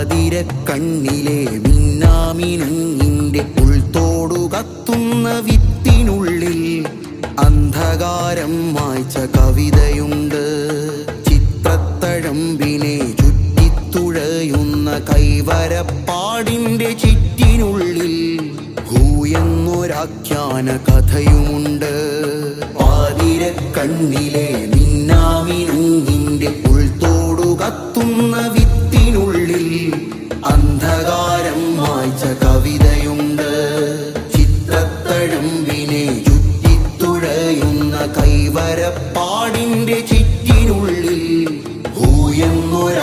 പാതിര കണ്ണിലെ മിന്നാമിനുങ്ങിന്റെ ഉൾത്തോടു കത്തുന്ന വിത്തിനുള്ളിൽ അന്ധകാരം മായ്ച്ച കവിതയുണ്ട്. ചിത്രത്തഴമ്പിനെ ചുറ്റിത്തുഴയുന്ന കൈവരപ്പാടിന്റെ ചിറ്റിനുള്ളിൽ ഭൂയെന്നൊരാഖ്യാന കഥയുമുണ്ട് പാതിര കണ്ണിലെ മിന്നാമിനുങ്ങിന്റെ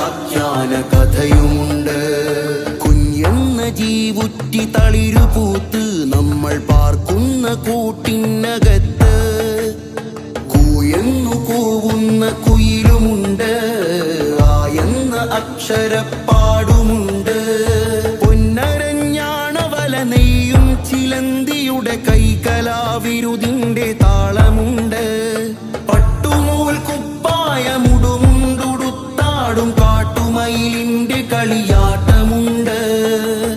ഭൂയെന്നൊരാഖ്യാന കഥയുമുണ്ട് കുഞ്ഞെന്ന ജീവുറ്റി തളിരു പൂത്ത് നമ്മൾ പാർക്കുന്ന കൂട്ടിനകത്ത്. കൂയെന്നു കൂവുന്ന കുയിലുമുണ്ട് ആയെന്ന അക്ഷരപ്പാടുമുണ്ട്. ചിലന്തിയുടെ കൈകലാവിരുതിന്റെ താളമുണ്ട്. കളിയാട്ടമുണ്ട്.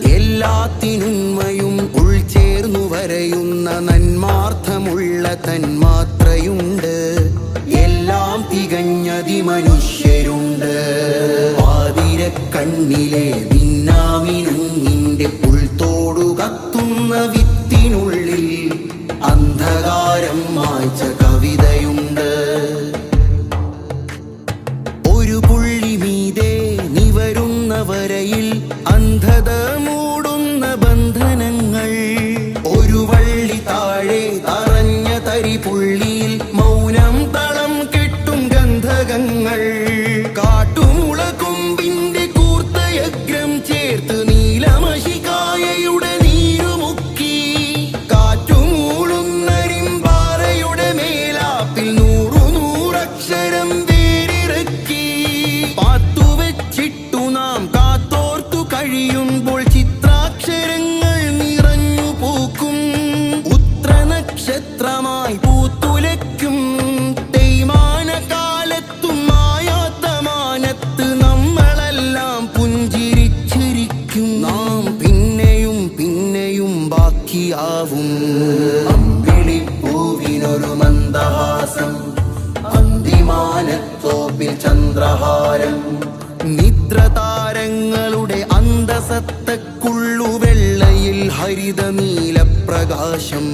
എല്ലാത്തിനുന്മയും ഉൾചേർന്നു വരയുന്ന നന്മാർത്ഥമുള്ള തന്മാത്രയുണ്ട്. എല്ലാം തികഞ്ഞതി മനുഷ്യരുണ്ട്. ആതിരക്കണ്ണിലെ കണ്ണിലെ നിവരുന്ന വരയിൽ അന്ധത മൂടുന്ന ബന്ധനങ്ങൾ. ഒരു വള്ളി താഴെ തറഞ്ഞ തരി പുള്ളിയിൽ മൗനം തളം കെട്ടും ഗന്ധകങ്ങൾ. ബാക്കിയാവും അമ്പിളിപ്പൂവിനൊരു മന്ദഹാസം അന്തിമാനത്തോപ്പിൽ ചന്ദ്രഹാരം. നിദ്രതാരങ്ങളുടെ അന്തസത്തക്കുള്ളു വെള്ളയിൽ ഹരിത നീലപ്രകാശം